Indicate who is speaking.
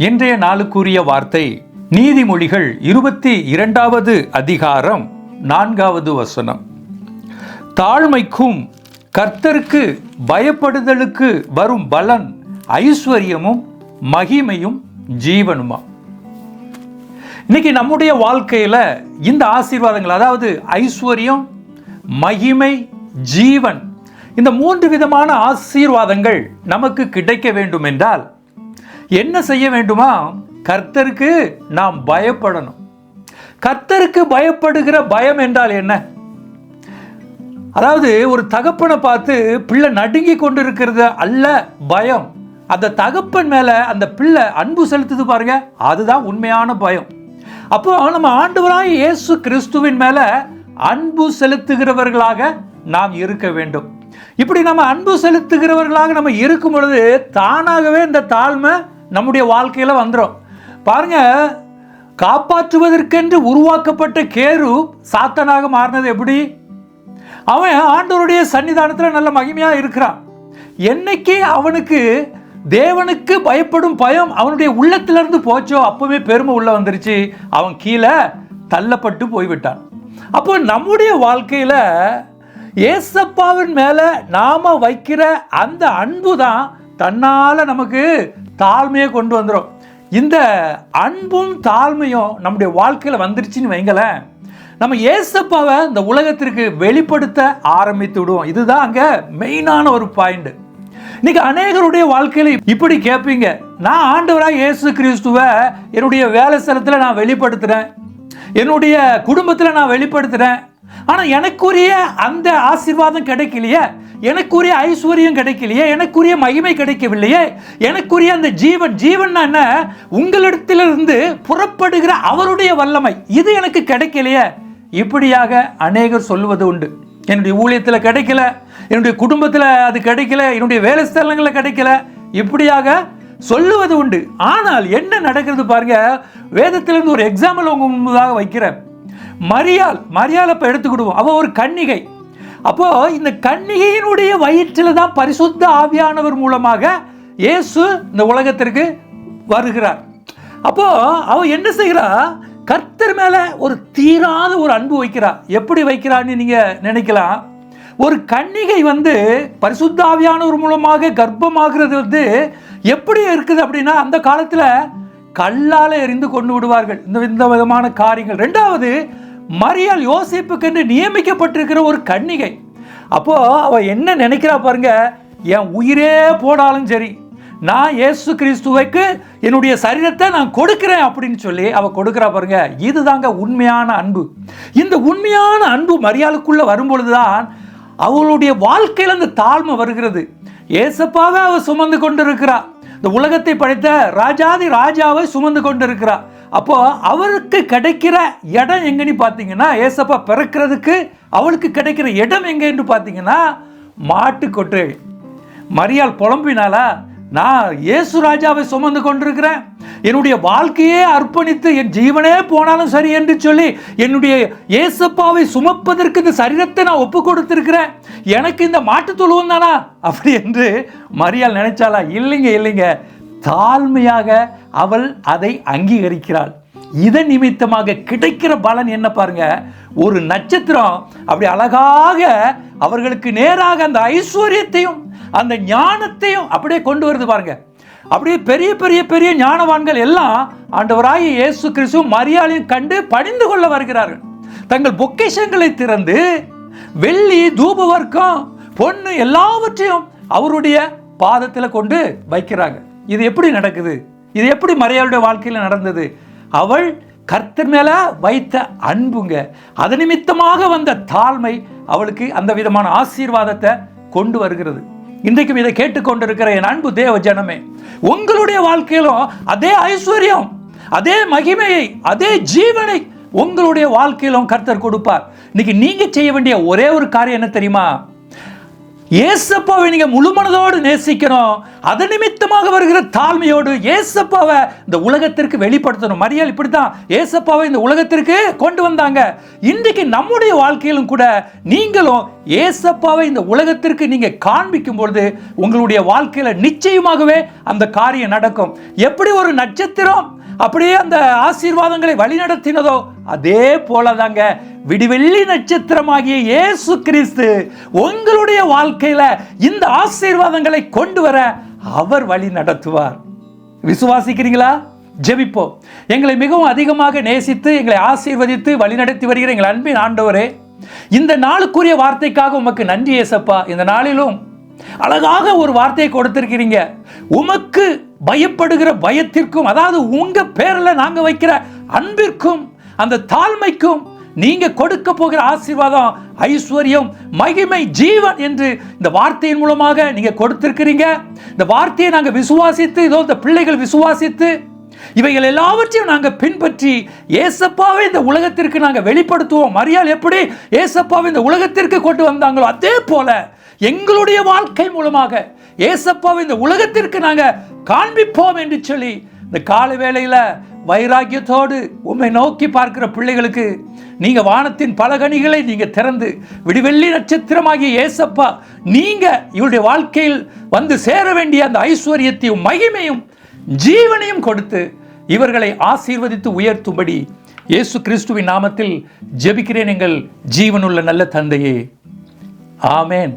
Speaker 1: இன்றைய நாளுக்குரிய வார்த்தை நீதிமொழிகள் இருபத்தி இரண்டாவது அதிகாரம் நான்காவது வசனம். தாழ்மைக்கும் கர்த்தருக்கு பயப்படுதலுக்கு வரும் பலன் ஐஸ்வர்யமும் மகிமையும் ஜீவனுமா? இன்னைக்கு நம்முடைய வாழ்க்கையில இந்த ஆசீர்வாதங்கள் அதாவது ஐஸ்வர்யம் மகிமை ஜீவன் இந்த மூன்று விதமான ஆசீர்வாதங்கள் நமக்கு கிடைக்க வேண்டும் என்றால் என்ன செய்ய வேண்டுமா? கர்த்தருக்கு நாம் பயப்படணும். கர்த்தருக்கு பயப்படுகிற பயம் என்றால் என்ன? அதாவது ஒரு தகப்பனை பார்த்து பிள்ளை நடுங்கி கொண்டு இருக்கிறது அல்ல பயம். அந்த தகப்பன் மேலே அந்த பிள்ளை அன்பு செலுத்துது பாருங்க அதுதான் உண்மையான பயம். அப்போ நம்ம ஆண்டவராய் இயேசு கிறிஸ்துவின் மேலே அன்பு செலுத்துகிறவர்களாக நாம் இருக்க வேண்டும். இப்படி நம்ம அன்பு செலுத்துகிறவர்களாக நம்ம இருக்கும் பொழுது தானாகவே இந்த தாழ்மை நம்முடைய வாழ்க்கையில் வந்துடும் பாருங்க காப்பாற்றுவதற்கென்று உருவாக்கப்பட்ட கேரு சாத்தனாக மாறினது எப்படி? அவன் ஆண்டவருடைய சன்னிதானத்தில் நல்ல மகிமையாக இருக்கிறான். என்னைக்கு அவனுக்கு தேவனுக்கு பயப்படும் பயம் அவனுடைய உள்ளத்திலிருந்து போச்சோ அப்பவே பெருமை உள்ள வந்துருச்சு. அவன் கீழே தள்ளப்பட்டு போய்விட்டான். அப்போ நம்முடைய வாழ்க்கையில் ஏசப்பாவின் மேலே நாம வைக்கிற அந்த அன்பு தான் தன்னால் நமக்கு தாழ்மையை கொண்டு வந்துடும் இந்த அன்பும் தாழ்மையும் நம்முடைய வாழ்க்கையில் வந்துருச்சுன்னு வைங்களேன் நம்ம ஏசப்பாவை இந்த உலகத்திற்கு வெளிப்படுத்த ஆரம்பித்து விடுவோம். இதுதான் அங்கே மெயினான ஒரு பாயிண்ட். இன்னைக்கு அநேகருடைய வாழ்க்கையில் இப்படி கேட்பீங்க நான் ஆண்டவராக இயேசு கிறிஸ்துவை என்னுடைய வேலை ஸ்தலத்தில் நான் வெளிப்படுத்துகிறேன் என்னுடைய குடும்பத்தில் நான் வெளிப்படுத்துகிறேன் ஆனால் எனக்குரிய அந்த ஆசீர்வாதம் கிடைக்கலையே எனக்குரிய ஐஸ்வர்யம் கிடைக்கலையே எனக்குரிய மகிமை கிடைக்கவில்லையே எனக்குரிய அந்த ஜீவன் ஜீவன் என்ன? உங்களிடத்திலிருந்து புறப்படுகிற அவருடைய வல்லமை இது எனக்கு கிடைக்கலையே. இப்படியாக அநேகர் சொல்லுவது உண்டு. என்னுடைய ஊழியத்தில் கிடைக்கல என்னுடைய குடும்பத்தில் அது கிடைக்கல என்னுடைய வேலை ஸ்தலங்களில் கிடைக்கல இப்படியாக சொல்லுவது உண்டு. ஆனால் என்ன நடக்கிறது பாருங்க வேதத்திலிருந்து ஒரு எக்ஸாம்பிள் உங்க முன்பதாக வைக்கிறேன். மரியாள் மரியாள் இப்போ எடுத்துக்கிடுவோம். அவள் ஒரு கன்னிகை. அப்போது இந்த கன்னிகையினுடைய வயிற்றில் தான் பரிசுத்த ஆவியானவர் மூலமாக இயேசு இந்த உலகத்திற்கு வருகிறார். அப்போது அவள் என்ன செய்கிறா? கர்த்தர் மேலே ஒரு தீராத ஒரு அன்பு வைக்கிறா. எப்படி வைக்கிறான்னு நீங்கள் நினைக்கலாம். ஒரு கன்னிகை வந்து பரிசுத்தாவியானவர் மூலமாக கர்ப்பமாகிறது வந்து எப்படி இருக்குது அப்படின்னா அந்த காலத்தில் கல்லால் எரிந்து கொண்டு விடுவார்கள். இந்த இந்த விதமான காரியங்கள். ரெண்டாவது மரியாள் யோசிப்புக்கென்று நியமிக்கப்பட்டிருக்கிற ஒரு கன்னிகை. அப்போ அவ என்ன நினைக்கிறா பாருங்க என் உயிரே போனாலும் சரி நான் இயேசு கிறிஸ்துவைக்கு என்னுடைய சரீரத்தை நான் கொடுக்கிறேன் அப்படின்னு சொல்லி அவ கொடுக்குறா பாருங்க இதுதாங்க உண்மையான அன்பு. இந்த உண்மையான அன்பு மரியாளுக்குள்ள வரும்பொழுதுதான் அவளுடைய வாழ்க்கையில் அந்த தாழ்மை வருகிறது. ஏசப்பாவை அவ சுமந்து கொண்டிருக்கிறா. இந்த உலகத்தை படைத்த ராஜாதி ராஜாவை சுமந்து கொண்டிருக்கிறார். அப்போ அவருக்கு கிடைக்கிற இடம் எங்கன்னு பார்த்தீங்கன்னா ஏசப்பா பிறக்கிறதுக்கு அவளுக்கு கிடைக்கிற இடம் எங்கன்னு பார்த்தீங்கன்னா மாட்டு கொட்டு. மரியாள் புலம்பினாலா நான் இயேசு ராஜாவை சுமந்து கொண்டிருக்கிறேன். என்னுடைய வாழ்க்கையே அர்ப்பணித்து என் ஜீவனே போனாலும் சரி என்று சொல்லி என்னுடைய இயேசப்பாவை சுமப்பதற்கு இந்த சரீரத்தை நான் ஒப்பு கொடுத்திருக்கிறேன் எனக்கு இந்த மாட்டு தொழுவம் தானா? அப்படி என்று மரியாள் நினைச்சாலா இல்லைங்க இல்லைங்க. தாழ்மையாக அவள் அதை அங்கீகரிக்கிறாள். இதன் நிமித்தமாக கிடைக்கிற பலன் என்ன பாருங்க? ஒரு நட்சத்திரம் அப்படி அழகாக அவர்களுக்கு நேராக அந்த ஐஸ்வர்யத்தையும் அந்த ஞானத்தையும் அப்படியே கொண்டு வருது பாருங்கள் அப்படியே பெரிய பெரிய பெரிய ஞானவான்கள் எல்லாம் ஆண்டவராகிய இயேசு கிறிஸ்து மரியாதையும் கண்டு பணிந்து கொள்ள வருகிறார்கள். தங்கள் பொக்கிஷங்களை திறந்து வெள்ளி தூப வர்க்கம் பொண்ணு எல்லாவற்றையும் அவருடைய பாதத்தில் கொண்டு வைக்கிறாங்க. இது எப்படி நடக்குது? இது எப்படி மரியாளுடைய வாழ்க்கையில் நடந்தது? அவள் கர்த்தர் மேலே வைத்த அன்புங்க. அது நிமித்தமாக வந்த தாழ்மை அவளுக்கு அந்த விதமான ஆசீர்வாதத்தை கொண்டு வருகிறது. இன்றைக்கும் இதை கேட்டுக்கொண்டிருக்கிற என் அன்பு தேவ ஜனமே உங்களுடைய வாழ்க்கையிலும் அதே ஐஸ்வர்யம் அதே மகிமையை அதே ஜீவனை உங்களுடைய வாழ்க்கையிலும் கர்த்தர் கொடுப்பார். இன்னைக்கு நீங்க செய்ய வேண்டிய ஒரே ஒரு காரியம் என்ன தெரியுமா? ஏசப்பாவை நீங்க முழுமனதோடு நேசிக்கணும். அது நிமித்தமாக வருகிற தாழ்மையோடு ஏசப்பாவை இந்த உலகத்திற்கு வெளிப்படுத்தணும். மரியாள் இப்படித்தான் ஏசப்பாவை இந்த உலகத்திற்கு கொண்டு வந்தாங்க. இன்றைக்கு நம்முடைய வாழ்க்கையிலும் கூட நீங்களும் ஏசப்பாவை இந்த உலகத்திற்கு நீங்க காண்பிக்கும் பொழுது உங்களுடைய வாழ்க்கையில நிச்சயமாகவே அந்த காரியம் நடக்கும். எப்படி ஒரு நட்சத்திரம் அப்படியே அந்த ஆசீர்வாதங்களை வழிநடத்தினதோ அதே போலதாங்க. விடிவெள்ளி நட்சத்திரமாகிய இயேசு கிறிஸ்து உங்களுடைய வாழ்க்கையில இந்த ஆசீர்வாதங்களை கொண்டு வர அவர் வழி நடத்துவார். விசுவாசிக்கிறீங்களா? ஜெபிப்போம். எங்களை மிகவும் அதிகமாக நேசித்து எங்களை ஆசீர்வதித்து வழிநடத்தி வருகிற எங்கள் அன்பின் ஆண்டவரே இந்த நாளுக்குரிய வார்த்தைக்காக உமக்கு நன்றி ஏசப்பா இந்த நாளிலும் அழகாக ஒரு வார்த்தையை கொடுத்திருக்கிறீங்க. உமக்கு பயப்படுகிற பயத்திற்கும் அதாவது உங்க பேரில் நாங்கள் வைக்கிற அன்பிற்கும் அந்த தாழ்மைக்கும் நீங்க கொடுக்க போகிற ஆசீர்வாதம் ஐஸ்வர்யம் மகிமை ஜீவன் என்று இந்த வார்த்தையின் மூலமாக நீங்க கொடுத்திருக்கிறீங்க. இந்த வார்த்தையை நாங்க விசுவாசித்து இதோ இந்த பிள்ளைகள் விசுவாசித்து இவைகள் எல்லாவற்றையும் நாங்க பின்பற்றி ஏசப்பாவை இந்த உலகத்திற்கு நாங்க வெளிப்படுத்துவோம். மரியாள் எப்படி ஏசப்பாவை இந்த உலகத்திற்கு கொண்டு வந்தாங்களோ அதே போல எங்களுடைய வாழ்க்கை மூலமாக ஏசப்பாவை இந்த உலகத்திற்கு நாங்க காண்பிப்போம் என்று சொல்லி இந்த கால வேளையில வைராக்கியத்தோடு உம்மை நோக்கி பார்க்கிற பிள்ளைகளுக்கு நீங்க வானத்தின் பல கனிகளை நீங்க திறந்து விடிவெள்ளி நட்சத்திரமாகிய ஏசப்பா நீங்க இவருடைய வாழ்க்கையில் வந்து சேர வேண்டிய அந்த ஐஸ்வர்யத்தையும் மகிமையும் ஜீவனையும் கொடுத்து இவர்களை ஆசீர்வதித்து உயர்த்தும்படி இயேசு கிறிஸ்துவின் நாமத்தில் ஜெபிக்கிறேன் எங்கள் ஜீவனுள்ள நல்ல தந்தையே. ஆமேன்.